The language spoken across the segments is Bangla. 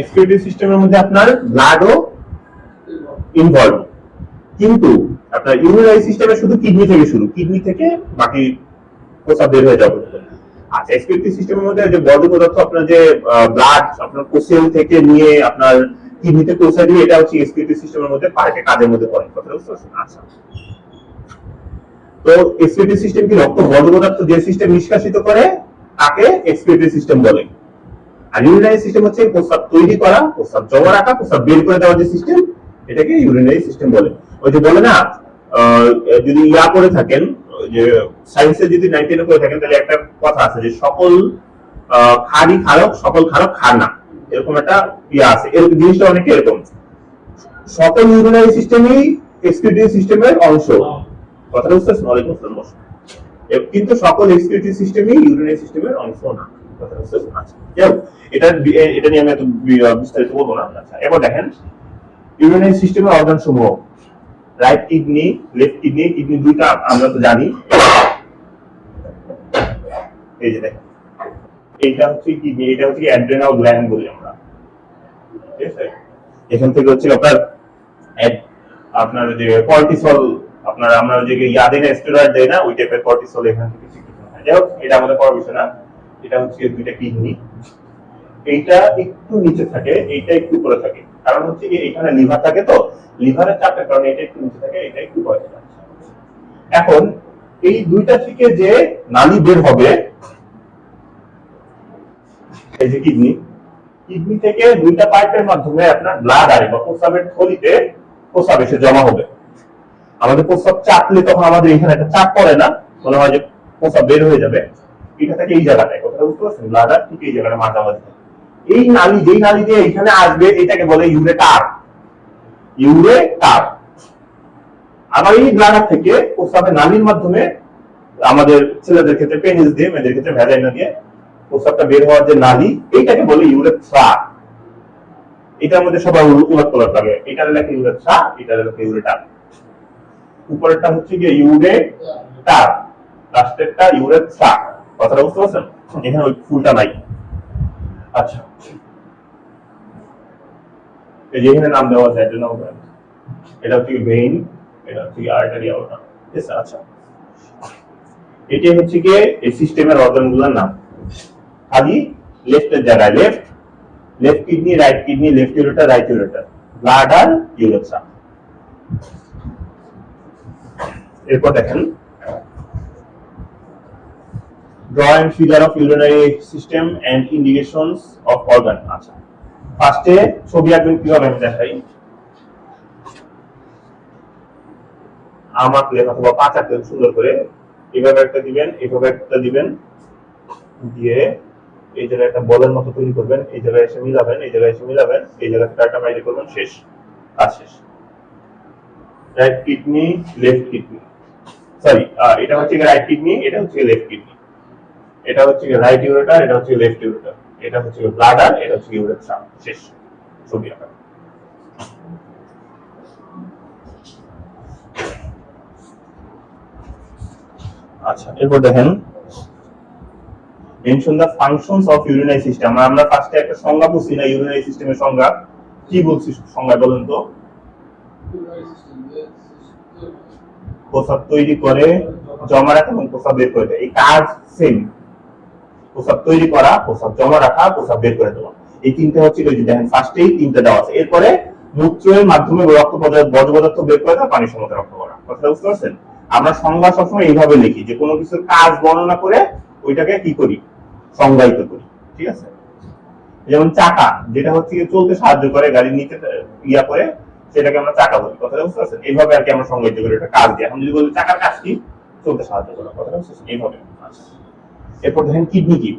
এক্সকিউটিভ সিস্টেমের মধ্যে আপনার ব্লাডও ইনভলভ কিন্তু আপনার ইউরিনারি সিস্টেমে শুধু কিডনি থেকে শুরু। কিডনি থেকে বাকি প্রস্রাব বের হয়ে যাবে। আচ্ছা এক্সকিউটিভ সিস্টেমের মধ্যে যে বর্জ্য পদার্থ আপনার যে ব্লাড আপনার কোসেল থেকে নিয়ে আপনার কিডনিতে পৌঁছে দিয়ে এটা হচ্ছে এক্সকিউটিভ সিস্টেমের মধ্যে পার্টে কাজের মধ্যে পড়ে। কথা বুঝতে পারছেন? আচ্ছা। তো এক্সকিউটিভ সিস্টেম কি রক্ত বর্জ্য পদার্থ যে সিস্টেম নিষ্কাশিত করে, তাকে এক্সকিউটিভ সিস্টেম বলে। ইউরিনারি সিস্টেম হচ্ছে প্রস্রাব তৈরি করা, প্রস্রাব জমা রাখা, প্রস্রাব বের করে দেওয়ার যে সিস্টেম এটাকে ইউরিনারি সিস্টেম বলে। ওই যে বলে না যদি ইয়া করে থাকেন যে সায়েন্সে যদি করে থাকেন, তাহলে একটা কথা আছে যে সকল ক্ষারই ক্ষারক, সকল ক্ষারক ক্ষার না। এরকম একটা ইয়া আছে। এরকম জিনিসটা অনেকে এরকম। সকল ইউরিনারি সিস্টেমই এক্সকিউটিভ সিস্টেমের অংশ। কথাটা বুঝতে পারছেন? কিন্তু সকল এক্সকিউটিভ সিস্টেমই ইউরিনারি সিস্টেমের অংশ না। না। আমরা যে এখান থেকে হচ্ছে আপনার আপনার যে কর্টিসল আপনার, আমরা যে ইয়াদিন স্টেরয়েড দেয় না, ওই টাইপের কর্টিসল এখান থেকে যাই হোক, এটা আমাদের বিষয় না। এটা হচ্ছে দুইটা কিডনি। এইটা একটু নিচে থাকে, এইটা একটু উপরে থাকে। কারণ হচ্ছে কি এখানে লিভার থাকে তো, লিভারের চাপের কারণে এটা একটু নিচে থাকে এটা একটু উপরে থাকে। এখন এই দুইটা থেকে যে নালী বের হবে, এই যে কিডনি কিডনি থেকে দুইটা পাইপের মাধ্যমে আপনার ব্লাড আসবে বা প্রস্রাবের থলিতে প্রস্রাব এসে জমা হবে। আমাদের প্রস্রাব চাপলে তখন আমাদের এখানে একটা চাপ পড়ে না, মনে হয় যে প্রস্রাব বের হয়ে যাবে। এটা থেকে এই জায়গাটায়। কথাটা ব্লাডার ঠিক এই জায়গাটা মাঝামাঝি এই নালী যেই নালী দিয়ে এখানে আসবে এটাকে বলে ইউরেটার ইউরেটার আবার এই ব্লাডার থেকে প্রস্রাবের নালীর মাধ্যমে আমাদের ছেলেদের ক্ষেত্রে পেনিস দিয়ে মেয়েদের ক্ষেত্রে ভ্যাজাইনা দিয়ে প্রস্রাবটা বের হওয়ার যে নালী এইটাকে বলে ইউরেথ্রা এটার মধ্যে সবার উলট পালট লাগে। এটার লেখা ইউরেথ্রা এটার লেখা ইউরেটার উপরেরটা হচ্ছে গিয়ে ইউরে ইউরেটার লাস্টেরটা ইউরেথ্রা কথাটা বুঝতে পারছেন? এখানে ওই ফুলটা নাই। আচ্ছা। এই যে এখানে নাম দেওয়া আছে গ্ল্যান্ড এটা হচ্ছে ভেইন এটা হচ্ছে আর্টারি আওটা আচ্ছা। এটি হচ্ছে গিয়ে এই সিস্টেমের অর্গানগুলোর নাম। খালি লেফটের জায়গায় left left kidney right kidney left ureter right ureter blood আর ইউরেথ্রা এরপর দেখেন draw and figure of urinary system and indications of organ. আচ্ছা। ফার্স্টে ছবি আঁকবেন কীভাবে আমি দেখাই? আমার লেখা অথবা পাঁচ আঁকবেন সুন্দর করে এভাবে একটা দিবেন, এভাবে একটা দিবেন। দিয়ে এই জায়গায় একটা বলের মতো তৈরি করবেন, এই জায়গায় এসে মিলাবেন, এই জায়গায় এসে মিলাবেন, এই জায়গায় থেকে একটা বাইরে করবেন, শেষ। কাজ শেষ। Right kidney left kidney sorry এটা হচ্ছে রাইট কিডনি এটা হচ্ছে লেফট কিডনি এটা হচ্ছে রাইট ইউরেটার এটা হচ্ছে লেফট ইউরেটার এটা হচ্ছে ব্লাডার এটা হচ্ছে ইউরেথ্রা শেষ ছবি আঁকা। আচ্ছা এরপর দেখেন mention the functions of urinary system আমরা ফার্স্টে একটা সংজ্ঞা বুঝছি না ইউরিনারি সিস্টেমের সংজ্ঞা। কি বলছি সংজ্ঞা বলেন তো? প্রস্রাব তৈরি করে জমা রাখা এবং প্রস্রাব বের করে দেয়। এই কাজ সেম প্রস্রাব তৈরি করা প্রস্রাব জমা রাখা প্রস্রাব বের করে দেওয়া। এই তিনটে হচ্ছে ওই দেখেন ফার্স্টেই তিনটে দেওয়া আছে। এরপরে মূত্রের মাধ্যমে রক্ত পদার্থ বর্জ্য পদার্থ বের করে দেওয়া, পানির সমতে রক্ত করা। কথাটা বুঝতে পারছেন? আমরা সংজ্ঞা সবসময় এইভাবে লিখি যে কোনো কিছুর কাজ বর্ণনা করে ওইটাকে কি করি? সংজ্ঞায়িত করি। ঠিক আছে? যেমন চাকা, যেটা হচ্ছে চলতে সাহায্য করে, গাড়ির নিচে ইয়া করে, সেটাকে আমরা চাকা বলি। কথাটা বুঝতে পারছেন? এইভাবে আর কি আমরা সংজ্ঞায়িত করি। এটা কাজ দিয়ে। এখন যদি বলি চাকার কাজ কি? চলতে সাহায্য করা। কথাটা বুঝতে পারছেন? এইভাবে। এরপর দেখেন কিডনি কি?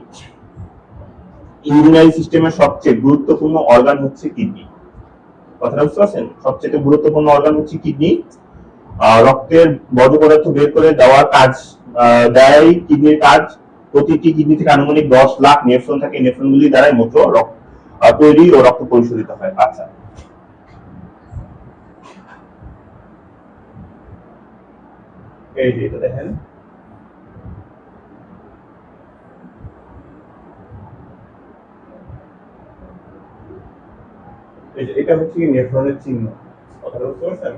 ইউরিনারি সিস্টেমের সবচেয়ে গুরুত্বপূর্ণ অর্গান হচ্ছে কিডনি কথাটা বুঝতে পারছেন? সবচেয়ে গুরুত্বপূর্ণ অর্গান হচ্ছে কিডনি রক্তের বর্জ্য পদার্থ বের করে দেওয়ার কাজ দেয় কিডনির কাজ। প্রতিটি কিডনি থেকে আনুমানিক দশ লাখ নেফ্রন থাকে। নেফ্রন গুলি দ্বারাই মূত্র তৈরি ও রক্ত পরিশোধিত হয়। আচ্ছা। এই যে এটা দেখেন। এটা হচ্ছে কি নেফ্রনের চিহ্ন? কথাটা বুঝতে পারছেন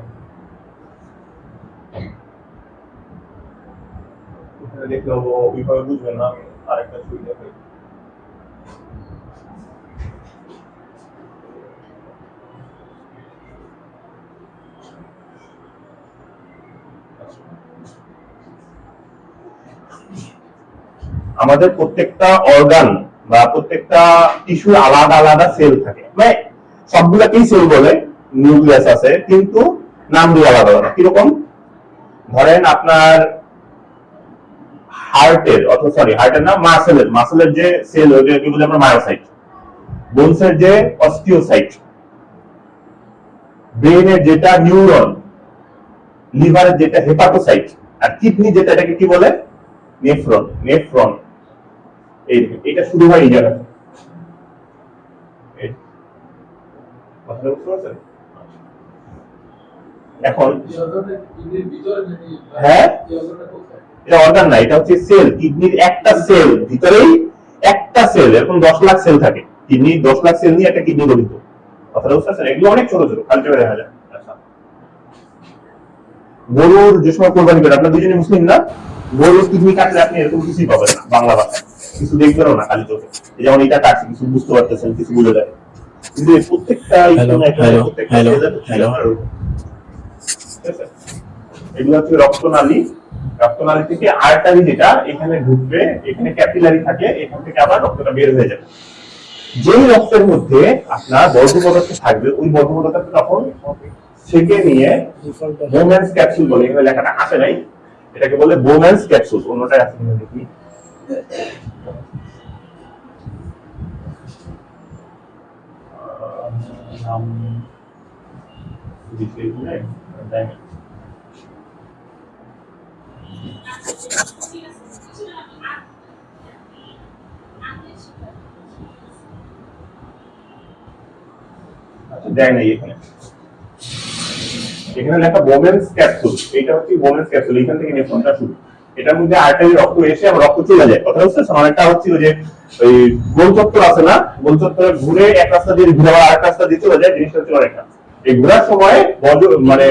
দেখলে ওইভাবে বুঝবেন না আরেকটা ছবি দেখে। আমাদের প্রত্যেকটা অর্গান বা প্রত্যেকটা টিস্যুর আলাদা আলাদা সেল থাকে। মানে সবগুলাকেই সেল বলে? নিউক্লিয়াস আছে, কিন্তু নামগুলো আলাদা আলাদা। কীরকম? ধরেন আপনার হার্টের অথবা সরি হার্টের না, মাসেলের মাসেলের যে সেল ওইটাকে বলে আমরা মায়োসাইট বোনসের যে অস্টিওসাইট ব্রেনের যেটা নিউরন লিভারের যেটা হেপাটোসাইট আর কিডনি যেটা, এটাকে কি বলে? নেফ্রন নেফ্রন এই এটা শুরু হয় এই জায়গাতে কথাটা বুঝতে পারছেন? এখন হ্যাঁ? এটা অর্গান না এটা হচ্ছে সেল কিডনির একটা সেল ভিতরেই একটা সেল এরকম দশ লাখ সেল থাকে। কিডনি দশ লাখ সেল নিয়ে একটা কিডনি গঠিত। কথাটা বুঝতে পারছেন? এগুলো অনেক ছোট ছোট কালচারে দেখা যায়। আচ্ছা। গরুর যে সময় কোরবানি করে আপনার দুজনে মুসলিম না? গরুর কিডনি কাটলে আপনি এরকম কিছুই পাবেন না বাংলা ভাষায়। কিছু দেখবেনও না খালি চোখে। যেমন এটা কাটছে কিছু বুঝতে পারতেছেন কিছু বুঝে যায় প্রত্যেকটা আছে? এগুলো হচ্ছে রক্তনালী। রক্তনালী থেকে আর্টারি যেটা এখানে ঢুকবে এখানে ক্যাপিলারি থাকে এখান থেকে আবার রক্তটা বের হয়ে যাবে। যেই রক্তের মধ্যে আপনার বর্ধ পদার্থ থাকবে ওই বর্ধ পদার্থ তখন সেকে নিয়ে বোম্যান্স ক্যাপসুল বলে এখানে লেখাটা আসে নাই। এটাকে বলে বোম্যান্স ক্যাপসুল অন্যটা আছে দেখি। আচ্ছা দেয় নাই এখানে। এখানে লেখা বোমেন্স ক্যাপসুল এটা হচ্ছে বোমেন্স ক্যাপসুল এখান থেকে নেফ্রনটা শুরু। এটার মধ্যে আর্টারি রক্ত এসে আবার রক্ত চলে যায়। কথা বুঝতে অনেকটা হচ্ছে ওই যে ওই গোল চত্বর আছে না? গোল চত্বরে ঘুরে এক রাস্তা দিয়ে ঘুরে আবার আরেক রাস্তা দিয়ে চলে যায়, জিনিসটা হচ্ছে অনেকটা এই ঘোরার সময় মানে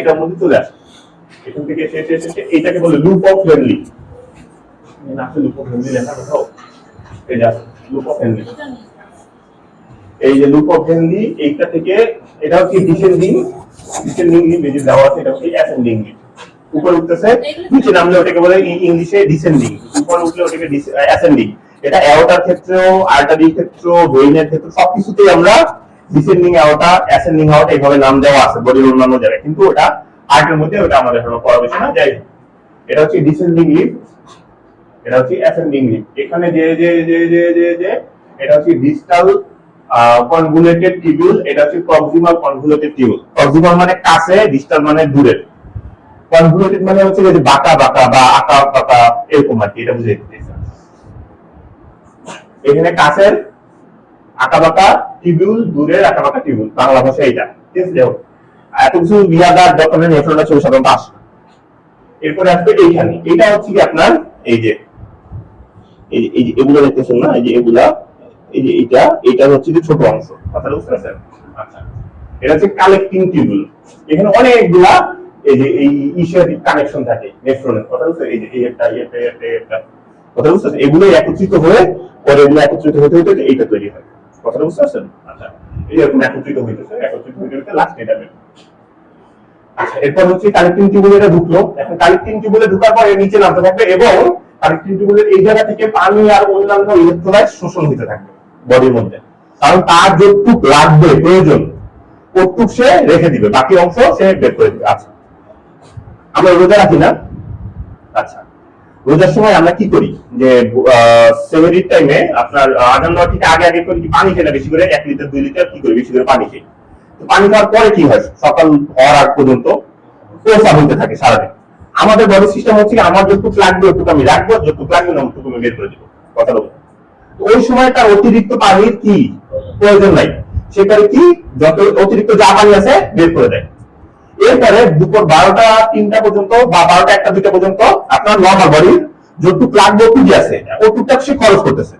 এটার মধ্যে চলে আসে। এখান থেকে এসে এইটাকে বলে loop of Henle loop of Henle লেখা কোথাও? এই যা লুপ অফ এই যে লুপ অফ হেনলি এইটা থেকে এটা হচ্ছে ডিসেন্ডিং ডিসেন্ডিং লিপ যে দেওয়া আছে, এটা হচ্ছে অ্যাসেন্ডিং উপরে উঠতেছে, নিচে নামলে ওটাকে বলে ইংলিশে ডিসেন্ডিং উপরে উঠলে ওটাকে অ্যাসেন্ডিং এটা অ্যাওটার ক্ষেত্রেও আর্টারির ক্ষেত্রেও ভেইনের ক্ষেত্রে সবকিছুতেই আমরা ডিসেন্ডিং অ্যাওটা অ্যাসেন্ডিং অ্যাওটা এইভাবে নাম দেওয়া আছে বডির অন্যান্য জায়গায়। কিন্তু ওটা আর্টের মধ্যে ওটা আমাদের এখনও পড়া বেশি না যাই এটা হচ্ছে ডিসেন্ডিং লিপ এটা হচ্ছে অ্যাসেন্ডিং লিপ এখানে যে যে যে যে যে যে, এটা হচ্ছে ডিস্টাল কনভুলেটেড টিবিউল এটা হচ্ছে প্রক্সিমাল কনভুলেটেড টিবিউল প্রক্সিমাল মানে কাছে ডিস্টাল মানে দূরে। কনভুলেটেড মানে হচ্ছে যে বাঁকা বাঁকা বা আঁকা, বাঁকা, এরকম আর কি, এটা বুঝে এখানে কাছের আঁকা বাঁকা টিবিউল, দূরের আঁকা বাঁকা টিবিউল, বাংলা ভাষা এটা ঠিক আছে। এত কিছু নেফ্রনটা ছিল সাধারণত আসে এরপরে আসবে এইখানে। হচ্ছে কি আপনার? এই যে, এই যে- এগুলো দেখতেছেন না? এই যে, এগুলা, এই যে এটা এটা হচ্ছে ছোট অংশ। কথাটা বুঝতে পারছেন? আচ্ছা। এটা হচ্ছে কালেক্টিং টিউবুল এখানে অনেকগুলা, এই যে, এই ইসের কানেকশন থাকে নেফ্রনের কথা বুঝতে এই যে এই একটা এই একটা এই একটা। কথা বুঝতে পারছেন? এগুলো একত্রিত হয়ে, পরে এগুলো একত্রিত হতে হতে এইটা তৈরি হয়। কথাটা বুঝতে পারছেন? আচ্ছা এরকম একত্রিত হইতেছে আচ্ছা এরপর হচ্ছে কালেক্টিং টিউবুলে এটা ঢুকলো। এখন কালেক্টিং পর এর নিচে নামতে থাকবে এবং কালেক্টিং এই জায়গা থেকে পানি আর অন্যান্য ইলেকট্রোলাইট শোষণ হতে থাকবে বডির মধ্যে। কারণ তার যতটুক লাগবে, প্রয়োজন ওটুক সে রেখে দিবে। বাকি অংশ সে বের করে দিবে। আচ্ছা আমরা রোজা রাখি না? আচ্ছা রোজার সময় আমরা কি করি? যে সেভেরির টাইমে আপনার আজান দেওয়ার ঠিক আগে আগে করি পানি খেলে বেশি করে এক লিটার দুই লিটার কি করি? বেশি করে পানি তো পানি খাওয়ার পরে কি হয়? সকাল হওয়ার আগ পর্যন্ত প্রসাব হতে থাকে সারাদিন। আমাদের বডি সিস্টেম হচ্ছে আমার যতটুকু লাগবে ওটুকু আমি রাখব, যতটুকু লাগবে না ওটুকু আমি বের করে দেবো। কথা বলব ওই সময় তার অতিরিক্ত পানির কি প্রয়োজন নাই। সেখানে কি, যত অতিরিক্ত যা পানি আছে বের করে দেয়। এরপরে দুপুর বারোটা, তিনটা পর্যন্ত বা বারোটা, একটা দুটা পর্যন্ত আপনার নর্মাল বডির যতটুক লাগবে ওটুকু আছে। ওটুকটা সে খরচ করতেছে।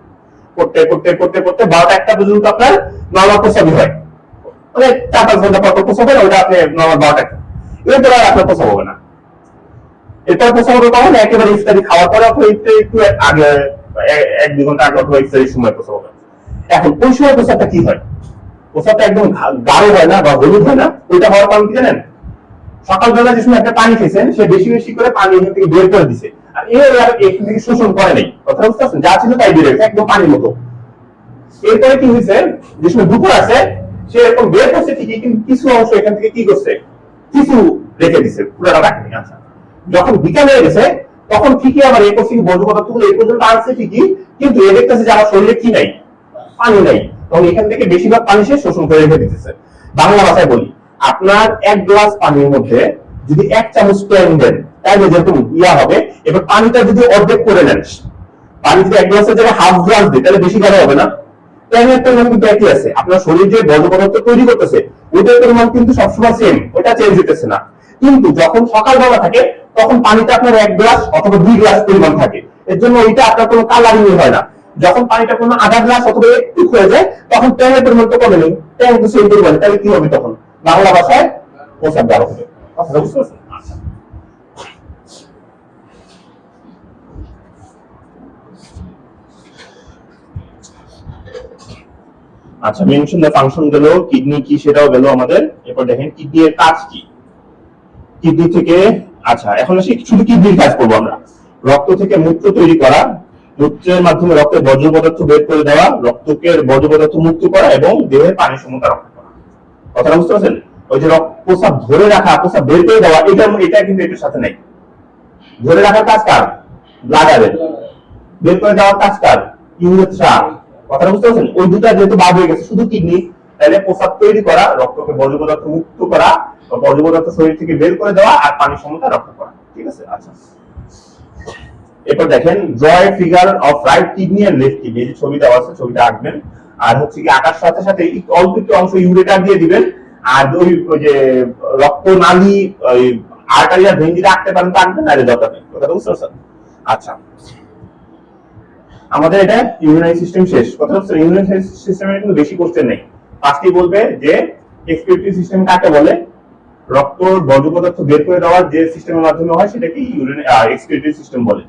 করতে করতে করতে করতে বারোটা, একটা পর্যন্ত আপনার নর্মাল প্রসাবই হয়। মানে চার, পাঁচ ঘণ্টা পর পর প্রসব হয় ওটা আপনি নর্মাল বারোটা এরপর আর আপনার প্রসাব হবে না। এরপর প্রসব হবে কখন? একেবারে ইফতারি খাওয়ার পরে ইফতারি একটু আগে, এক দুই ঘণ্টা আগে অথবা ইফতারির সময় প্রসব হবে। এখন ওই সময় প্রসাবটা কি হয়? প্রসাবটা একদম গাঢ় হয় না বা হলুদ হয় না? ওইটা হওয়ার কারণ কি জানেন? সকালবেলা যে একটা পানি খেয়েছেন, সে বেশি বেশি করে পানি এখান থেকে বের করে দিছে। আর এর এখান থেকে শোষণ করে নাই। কথা বুঝতে পারছেন যা ছিল তাই বের একদম পানির মতো। এরপরে কি হয়েছে? যে সময় দুপুর আছে, সে এরকম বের করছে ঠিকই, কিন্তু কিছু অংশ এখান থেকে কি করছে? কিছু রেখে দিছে, পুরোটা রাখেনি আচ্ছা। যখন বিকাল হয়ে গেছে, তখন ঠিকই আবার এই কোচিং বর্জ্য পদার্থগুলো এই পর্যন্ত আসছে ঠিকই, কিন্তু এ দেখতেছে যে আমার শরীরে কি নাই, পানি নাই। তখন এখান থেকে বেশিরভাগ পানি সে শোষণ করে রেখে দিতেছে। বাংলা ভাষায় বলি আপনার এক গ্লাস পানির মধ্যে যদি এক চামচ ট্যাং দেন তাহলে যেরকম ইয়া হবে, এবার পানিটা যদি অর্ধেক করে নেন, পানি যদি এক গ্লাসের জায়গায় হাফ গ্লাস দিই তাহলে বেশি গাঢ় হবে না। পরিমাণ কিন্তু একই আছে। আপনার শরীর যে বর্জ্য পদার্থ তৈরি করতেছে, ওইটার পরিমাণ কিন্তু সবসময় সেম ওটা চেঞ্জ না। কিন্তু যখন সকালবেলা থাকে, তখন পানিটা আপনার এক গ্লাস অথবা দুই গ্লাস পরিমাণ থাকে। এর জন্য ওইটা আপনার কোনো কালারিং হয় না। যখন পানিটা কোনো আধা গ্লাস অথবা একটু হয়ে যায়, তখন ট্যাংয়ের পরিমাণ তো কমে নেই। ট্যাং তো সেই পরিমাণ, তাহলে কি হবে তখন? বাংলা ভাষায় প্রসাদ গাঢ় হবে। কথাটা বুঝতে পারছেন আচ্ছা। মেনশন দ্য ফাংশন গেল কিডনি কি সেটাও গেল আমাদের। এরপর দেখেন কিডনি এর কাজ কি? কিডনি থেকে আচ্ছা এখন আসি শুধু কিডনির কাজ করব আমরা। রক্ত থেকে মূত্র তৈরি করা মূত্রের মাধ্যমে রক্তের বর্জ্য পদার্থ বের করে দেওয়া রক্তকে বর্জ্য পদার্থ মুক্ত করা এবং দেহের পানি সমতা রক্ষা কথাটা বুঝতে পারছেন? ওই যে রক্ত প্রসাব ধরে রাখা প্রসাব বের করে দেওয়া, এটা এটা কিন্তু এটার সাথে নেই। ধরে রাখার কাজ কার? ব্লাডারের বের করে দেওয়ার কাজ কার? ইউরেথ্রা কথাটা বুঝতে পারছেন? ওই দুটা যেহেতু বাদ হয়ে গেছে, শুধু কিডনি, তাহলে প্রসাব তৈরি করা, রক্তকে বর্জ্য পদার্থ মুক্ত করা বর্জ্য পদার্থ শরীর থেকে বের করে দেওয়া আর পানি সমতা রক্ষা করা। ঠিক আছে? আচ্ছা। এরপর দেখেন draw figure of right kidney and left kidney. যে ছবি দেওয়া আছে, ছবিটা আঁকবেন। আর হচ্ছে কি আঁকার সাথে সাথে অল্প একটু অংশ ইউরেটার দিয়ে দিবেন। আর ওই যে রক্ত নালী, ওই আর্টারিয়া যদি আঁকতে পারেন, তো আঁকবেন আর দরকার নেই। বুঝতে পারছেন? আচ্ছা। আমাদের এটা ইমিউনারি সিস্টেম শেষ। কথা হচ্ছে ইমিউনারি সিস্টেমের কিন্তু বেশি কোশ্চেন নেই। ফার্স্টই বলবে যে এক্সক্রিপটরি সিস্টেম কাকে বলে? রক্ত, বর্জ্য পদার্থ বের করে দেওয়ার যে সিস্টেমের মাধ্যমে হয়, সেটাকে ইউরিন এক্সক্রিপটরি সিস্টেম বলে।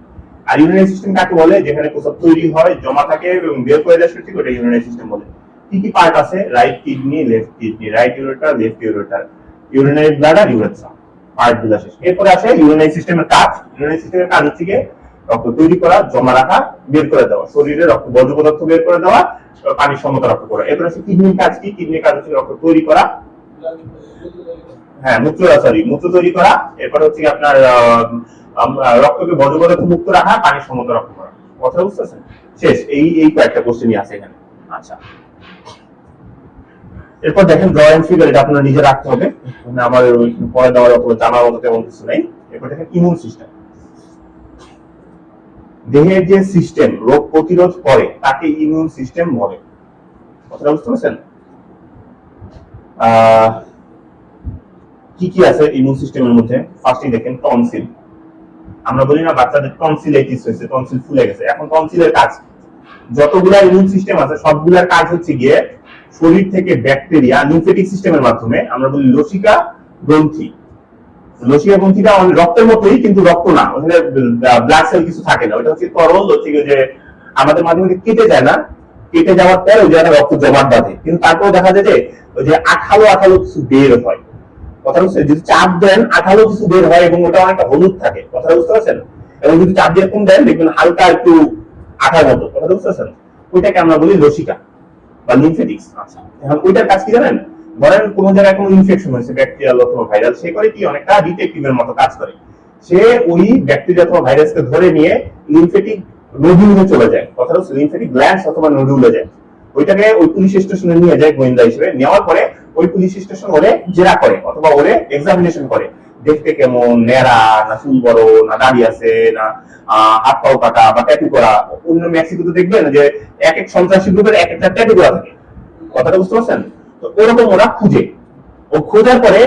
আর ইউরিনারি সিস্টেম কাকে বলে? যেখানে প্রস্রাব তৈরি হয়, জমা থাকে এবং বের করে দেওয়া ঠিক ওটা ইউরিনারি সিস্টেম বলে। কি কি পার্ট আছে? Right kidney left kidney right ureter left ureter urinary bladder urethra পার্টগুলো শেষ। এরপরে আসে ইউরিনারি সিস্টেমের কাজ। ইউরিনারি সিস্টেমের কাজ হচ্ছে রক্ত তৈরি করা, জমা রাখা, বের করে দেওয়া। শরীরে রক্ত, বর্জ্য পদার্থ বের করে দেওয়া পানির সমতা রক্ষা করা। এরপরে আছে কিডনির কাজ কি? কিডনির কাজ হচ্ছে রক্ত তৈরি করা। হ্যাঁ মূত্র সরি মূত্র তৈরি করা। এরপর হচ্ছে আপনার রক্তকে বর্জ্য পদার্থ মুক্ত রাখা পানির সমতা রক্ষা করা। কথা বুঝতেছেন? শেষ, এই এই কয়েকটা কোশ্চেনই আছে এখানে। আচ্ছা। এরপর দেখেন ড্রয়িং ফিগার এটা আপনার নিজে রাখতে হবে। মানে আমার পরে দেওয়ার অথবা জানার মতো তেমন কিছু নেই। এরপর দেখেন ইমিউন সিস্টেম দেহের যে সিস্টেম রোগ প্রতিরোধ করে, তাকে ইমিউন সিস্টেম বলে। কথাটা বুঝতে পারছেন? কি কি আছে ইমিউন সিস্টেমের মধ্যে? ফার্স্টে দেখেন টনসিল আমরা বলি না বাচ্চাদের টনসিলাইটিস হয়েছে টনসিল ফুলে গেছে। এখন টনসিলের কাজ, যতগুলা ইমিউন সিস্টেম আছে, সবগুলার কাজ হচ্ছে গিয়ে শরীর থেকে ব্যাকটেরিয়া লিম্ফেটিক সিস্টেমের মাধ্যমে, আমরা বলি লসিকা গ্রন্থি। লসিকা গ্রন্থিটা রক্তের মতোই, কিন্তু রক্ত না, ওখানে ব্লাড সেল কিছু থাকে না। ওটা হচ্ছে তরল, হচ্ছে যে আমাদের মাঝে মাঝে কেটে যায় না। কেটে যাওয়ার পরে ওই জায়গায় রক্ত জমাট বাঁধে। কিন্তু তারপরে দেখা যায় যে ওই যে আঠালো আঠালো কিছু বের হয়। যদি চাপ দেন, আঠালো কিছু বের হয় এবং ওটা অনেকটা হলুদ থাকে। বুঝতে পারছেন? এবং যদি চাপ দিয়ে কম দেন, দেখবেন হালকা একটু আঠার মতো। বুঝতে পারছেন? ওইটাকে আমরা বলি লসিকা বা লিমফেটিক্স আচ্ছা ওইটার কাজ কি জানেন? ধরেন জায়গায় কোনো ইনফেকশন হয়েছে ব্যাকটেরিয়াল অথবা ভাইরাল সে করে কি? অনেকটা মতো কাজ করে। সে ওই ব্যাকটেরিয়া অথবা ভাইরাসকে ধরে নিয়ে লিমফেটিক নদুলে চলে যায়। হচ্ছে লিমফেটিক গ্ল্যান্ডস অথবা নদুলে যায়। ওইটাকে ওই পুলিশ স্টেশনে নিয়ে যায় গোয়েন্দা হিসেবে। নেওয়ার পরে ওই পুলিশ স্টেশন ওরে জেরা করে, অথবা ওরে এক্সামিনেশন করে। দেখতে কেমন, নেড়া, না চুল বড়, না দাড়ি আছে, না হাত পাও কাটা বা ট্যাটু করা। অন্য মেক্সিকোতে দেখবেন যে এক এক সন্ত্রাসী গ্রুপের এক একটা ট্যাটু করা থাকে। কথাটা বুঝতে পারছেন? তো ওরকম ওরা খুঁজে। ও খোঁজার পরে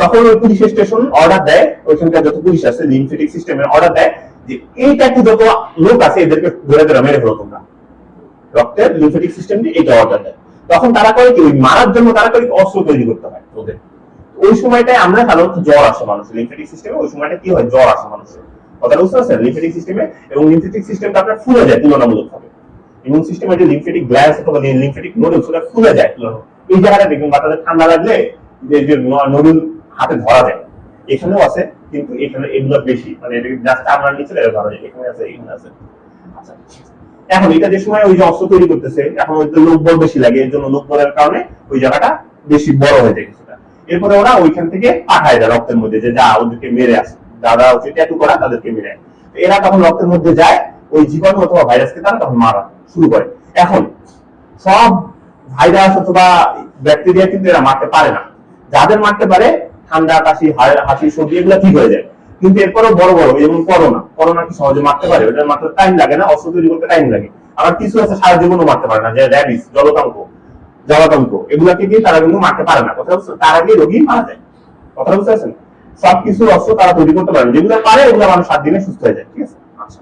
তখন ওই পুলিশ স্টেশন অর্ডার দেয়, ওইখানকার যত পুলিশ আছে লিমফেটিক সিস্টেমের অর্ডার দেয় যে এই ট্যাটু যত লোক আছে, এদেরকে ধরে ধরে মেরে ফেলো তোমরা। রক্তের লিমফেটিক সিস্টেম দিয়ে এটা অর্ডার দেয়। তখন তারা করে কি? ওই মারার জন্য তারা করে অস্ত্র তৈরি করতে হয় ওদের। ওই সময়টায় আমরা সাধারণত জ্বর আসে মানুষের লিম্ফেটিক সিস্টেমে ওই সময়টা কি হয়? জ্বর আসে মানুষের। কথা বুঝতে পারছেন? লিম্ফেটিক সিস্টেমে এবং লিম্ফেটিক সিস্টেমটা আপনার ফুলে যায়, তুলনামূলক ভাবে। ইমিউন সিস্টেমে যে লিম্ফেটিক গ্ল্যান্স অথবা লিম্ফেটিক নোডুল সেটা ফুলে যায় এই জায়গাটা দেখবেন, বাচ্চাদের ঠান্ডা লাগলে যে যে নোডুল হাতে ধরা যায়। এখানেও আছে, কিন্তু এখানে এগুলো বেশি। মানে এটা জাস্ট চামড়ার নিচে ধরা যায়। এখানে আছে এখানে আছে। আচ্ছা এখন এটা যে সময় ওই যে অস্ত্র তৈরি করতেছে, এখন ওই তো লোক বল বেশি লাগে, এর জন্য লোক বলের কারণে ওই জায়গাটা বেশি বড় হয়ে যায় কিছুটা। এরপরে ওরা ওইখান থেকে পাঠায় দেয় রক্তের মধ্যে যে, যা, ওদেরকে মেরে আসে। যারা হচ্ছে ট্যাটু করা, তাদেরকে মেরে এরা তখন রক্তের মধ্যে যায়, ওই জীবাণু অথবা ভাইরাসকে তারা তখন মারা শুরু করে। এখন সব ভাইরাস অথবা ব্যাকটেরিয়া কিন্তু এরা মারতে পারে না। যাদের মারতে পারে, ঠান্ডা, কাশি হাসি, সর্দি, এগুলো ঠিক হয়ে যায়। কিন্তু এরপরেও বড় বড় যেমন করোনা করোনা কি সহজে মারতে পারে? ওটার মাত্র টাইম লাগে না, অস্ত্র তৈরি করতে টাইম লাগে। আবার কিছু আছে সারা জীবনও মারতে পারে না, যে র্যাবিস জলতঙ্ক, জলাতঙ্ক, এগুলাকে দিয়ে তারা কিন্তু মারতে পারে না। কথা বুঝছ তার আগে রোগী মারা যায়। কথা বুঝতে পারছেন? সব কিছু অস্ত্র তারা তৈরি করতে পারে যেগুলো পারে ওগুলো মানুষ সাত দিনে সুস্থ হয়ে যায়, ঠিক আছে? আচ্ছা।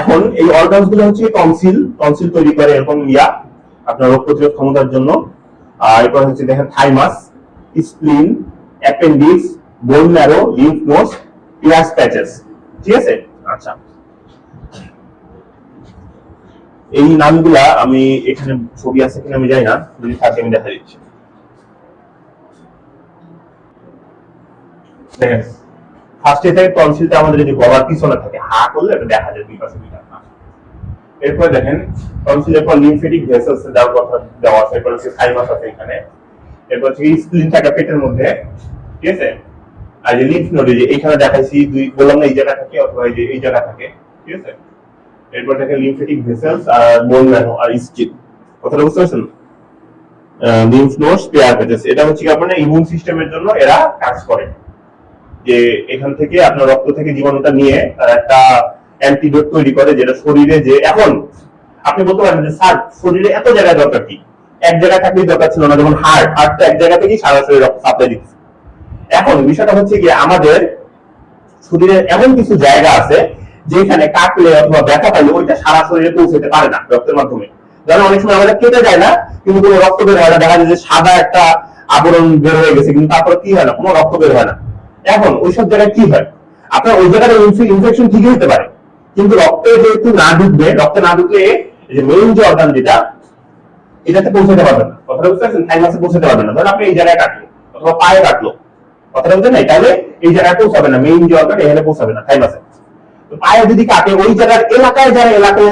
এখন এই অর্গানসগুলো হচ্ছে টনসিল টনসিল তৈরি করে এরকম ইয়া, আপনার রোগ প্রতিরোধ ক্ষমতার জন্য। আর এরপর হচ্ছে দেখেন thymus spleen appendix bone marrow lymph nodes Peyer's patches ঠিক আছে? আচ্ছা। এই নামগুলা আমি এখানে ছবি আছে কিনা আমি জানি না যদি থাকে আমি দেখা দিচ্ছি। দেখেন ফার্স্টে থাকে টনসিলটা আমাদের এই যে গলার পিছনে থাকে হা করলে এটা দেখা যায় দুই পাশে দুইটা। এরপর দেখেন টনসিলের পর লিমফেটিক ভেসেলস দেওয়ার কথা দেওয়া আছে এরপর হচ্ছে থাইমাস আছে এখানে। এরপর হচ্ছে স্প্লিন থাকে পেটের মধ্যে ঠিক আছে? আর যে লিম্ফ নোড যে এখানে দেখাইছি, দুই বললাম না, এই জায়গা থাকে অথবা এই যে এই জায়গা থাকে, ঠিক আছে? এরপর দেখেন লিমফেটিক ভেসেলস আর বোন ম্যানো আর কথাটা বুঝতে পারছেন? লিম্ফ প্যাচেস এটা হচ্ছে কি আপনার ইমিউন সিস্টেমের জন্য এরা কাজ করে। যে এখান থেকে আপনার রক্ত থেকে জীবাণুটা নিয়ে তারা একটা অ্যান্টিডোট তৈরি করে যেটা শরীরে যে এখন, আপনি বলতে পারেন যে স্যার শরীরে এত জায়গায় দরকার কি? এক জায়গায় থাকলেই দরকার ছিল না, যেমন হার্ট হার্টটা এক জায়গা থেকেই সারা শরীরে রক্ত সাপ্লাই দিচ্ছে এখন বিষয়টা হচ্ছে কি আমাদের শরীরে এমন কিছু জায়গা আছে যেখানে কাটলে অথবা ব্যথা পাইলে ওইটা সারা শরীরে পৌঁছতে পারে না রক্তের মাধ্যমে। যেমন অনেক সময় আমাদের কেটে যায় না, কিন্তু কোনো রক্ত বের হয় না। দেখা যায় যে সাদা একটা আবরণ বের হয়ে গেছে, কিন্তু তারপরে কি হয় না? কোনো রক্ত বের হয় না। এখন ওইসব জায়গায় কি হয়? আপনার ওই জায়গায় ইনফেকশন ঠিকই হতে পারে, কিন্তু রক্তে যেহেতু না ঢুকবে, রক্তে না ঢুকলে যে মেইন যে অর্গান যেটা, এটাতে পৌঁছাতে পারবেন না। কথাটা বুঝতে পারছেন? থাইমাসে পৌঁছাতে পারবেন না। ধরেন আপনি এই জায়গায় কাটলো অথবা পায়ে কাটলো। কথাটা এই জায়গায় পৌঁছাবে না মেইন এখানে পৌঁছাবে না পায়ে যদি ওই জায়গার এলাকায় যারা, এলাকায়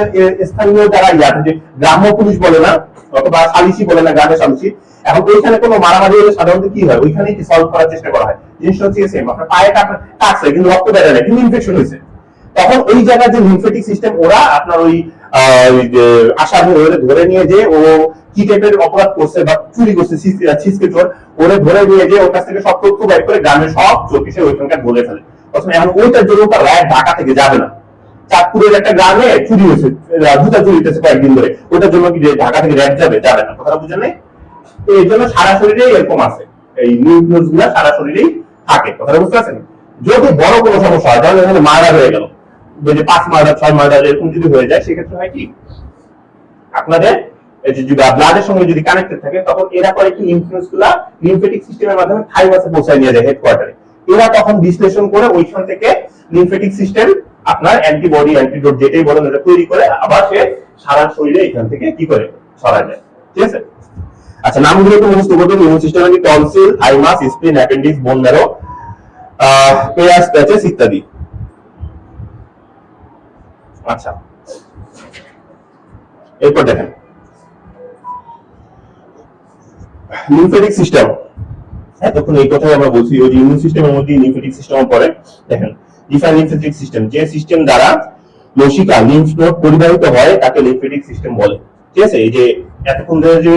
স্থানীয় যারা ইয়াতে যে গ্রাম্য পুলিশ বলে না, অথবা সালিসি বলে না সালিসি এখন ওইখানে কোনো মারামারি হলে সাধারণত কি হয়? সলভ করার চেষ্টা করা হয়? জিনিসটা হচ্ছে সেম আপনার পায়ে কাটা কাটছে কিন্তু রক্ত বেড়ে না, কিন্তু ইনফেকশন হয়েছে। তখন ওই জায়গায় যে লিমফেটিক সিস্টেম ওরা আপনার ওই আসামি ধরে নিয়ে যে ও কি টাইপের অপরাধ করছে বা চুরি করছে ছিস- ছিচকে চোর ওরে ধরে নিয়ে যে ওর কাছ থেকে সব তথ্য বের করে গ্রামের সব চোরকে সে ওইখানকার বলে ফেলে। এখন ওইটার জন্য তার রায় ঢাকা থেকে যাবে না। চাঁদপুরের একটা গ্রামে চুরি হয়েছে জুতা চুরি হয়েছে কয়েকদিন ধরে। ওটার জন্য কি ঢাকা থেকে র্যাব যাবে? যাবে না। কথা বুঝেন নাই? এই জন্য সারা শরীরেই এরকম আছে। এই নিউক্লিয়াসগুলা সারা শরীরেই থাকে। কথাটা বুঝতে পারছেন? যদি বড় কোনো সমস্যা হয়, তাহলে এখানে মার্ডার হয়ে গেল। যদি পাঁচ মার্ডার ছয় মার্ডার এরকম যদি হয়ে যায়, সেক্ষেত্রে হয় কি? আপনাদের যে ব্লাডের সঙ্গে যদি কানেক্টেড থাকে, তখন এরা করে কি? ইনফ্লুয়েন্সগুলা লিম্ফেটিক সিস্টেমের মাধ্যমে থাইমাসে পৌঁছায় নিয়ে যায় হেডকোয়ার্টারে এরা তখন বিশ্লেষণ করে ওইখান থেকে লিম্ফেটিক সিস্টেম আপনার অ্যান্টিবডি অ্যান্টিডোট যেটাই বলেন ওটা তৈরি করে আবার সে সারা শরীরে এখান থেকে কি করে? ছড়া যায় ঠিক আছে? আচ্ছা নামগুলো একটু মুখস্থ করবেন ইমিউন সিস্টেম কি tonsil thymus spleen appendix bone marrow Peyer's patches ইত্যাদি। আচ্ছা। এরপর দেখেন। লিম্ফেটিক সিস্টেম এতক্ষণ এই কথাই আমরা বলছি ওই ইমিউন সিস্টেমের মধ্যে লিম্ফেটিক সিস্টেম পড়ে। দেখেন ডিফাইন লিম্ফেটিক সিস্টেম যে সিস্টেম দ্বারা লসিকা লিম্ফ নোড পরিবাহিত হয়, তাকে লিম্ফেটিক সিস্টেম বলে। ঠিক আছে? এই যে এতক্ষণ ধরে যে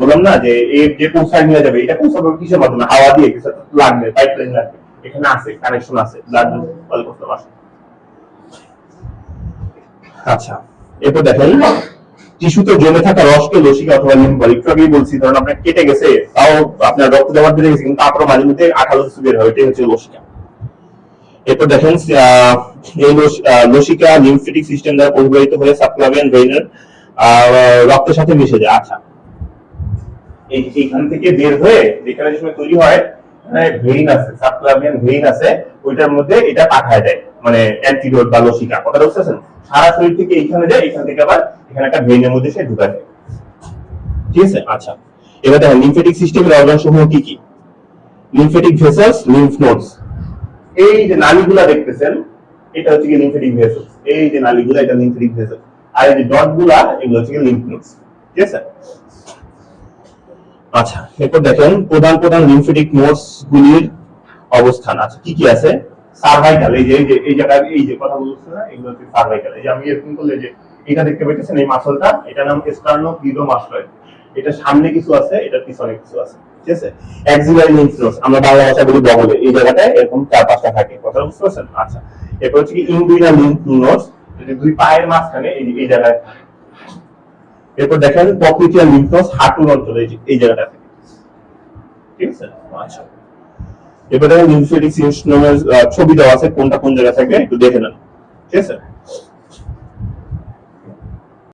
বললাম না, যে এই যে পৌঁছায় নিয়ে যাবে, এটা পৌঁছাবে কিসের মাধ্যমে? হাওয়া দিয়ে কিছু লাগবে পাইপলাইন লাগবে। এখানে আছে কানেকশন আছে ব্লাড করতে পারছে আচ্ছা এরপর দেখেন টিস্যুতে জমে থাকা রসকে লসিকা অথবা লিম্ফ বলে একটু আগেই বলছি ধরুন আপনার কেটে গেছে, তাও আপনার রক্ত জমাট বেড়ে গেছে কিন্তু তারপর মাঝে মধ্যে আঠালো কিছু বের হয়, এটাই হচ্ছে লসিকা। এরপর দেখেন এই লসিকা লিম্ফেটিক সিস্টেম দ্বারা পরিবাহিত হয়ে সাবক্লাভিয়ান ভেইনার রক্তের সাথে মিশে যায়। আচ্ছা। এই এইখান থেকে বের হয়ে যেখানে সময় তৈরি হয় ভেইন আছে সাবক্লাভিয়ান ভেইন আছে, ওইটার মধ্যে এটা পাঠায় দেয় মানে অ্যান্টিডোট বা লসিকা। কথা বুঝতেছেন সারা শরীর থেকে এইখানে যায় এখান থেকে আবার এখানে একটা ভেইনের মধ্যে সে ঢুকা যায় ঠিক আছে? আচ্ছা। এবার দেখেন লিম্ফেটিক সিস্টেমের অর্গান সমূহ কি কি? লিম্ফেটিক ভেসেলস লিম্ফ নোডস এই যে নালীগুলা দেখতেছেন, এটা হচ্ছে কি লিম্ফেটিক ভেসেলস এই যে নালীগুলা, এটা লিম্ফেটিক ভেসেলস আর এই যে ডটগুলা, এগুলো হচ্ছে লিম্ফ নোডস ঠিক আছে? আচ্ছা এরপর দেখেন প্রধান প্রধান লিম্ফেটিক নোডস গুলির অবস্থান। আচ্ছা কি কি আছে? সার্ভাইকাল এই যে এই যে, এই জায়গায়, এই যে কথা বলছে না, এগুলো হচ্ছে সার্ভাইকাল এই যে আমি এরকম করলে যে, এটা দেখতে পাইতেছেন এই মাসলটা এটা নাম স্টার্নো মাস্টয়েড এটা সামনে কিছু আছে, এটার পিছনে কিছু আছে, ঠিক আছে? অ্যাক্সিলারি লিম্ফ নোডস আমরা বাংলা ভাষা বলি বগলে এই জায়গাটায় এরকম চার পাঁচটা থাকে, কথা বুঝতে পারছেন? আচ্ছা এরপর হচ্ছে কি ইনগুইনাল লিম্ফ নোডস দুই পায়ের মাঝখানে এই জায়গায় থাকে। এরপর দেখা যাবে লিম্ফ নোডস হাঁটুর অঞ্চলে এই জায়গাটা থাকে। ঠিক আছে? আচ্ছা এবার লিম্ফেটিক সিস্টেমের ছবি দেওয়া আছে কোনটা কোন জায়গা থেকে, একটু দেখে নেন। ঠিক আছে?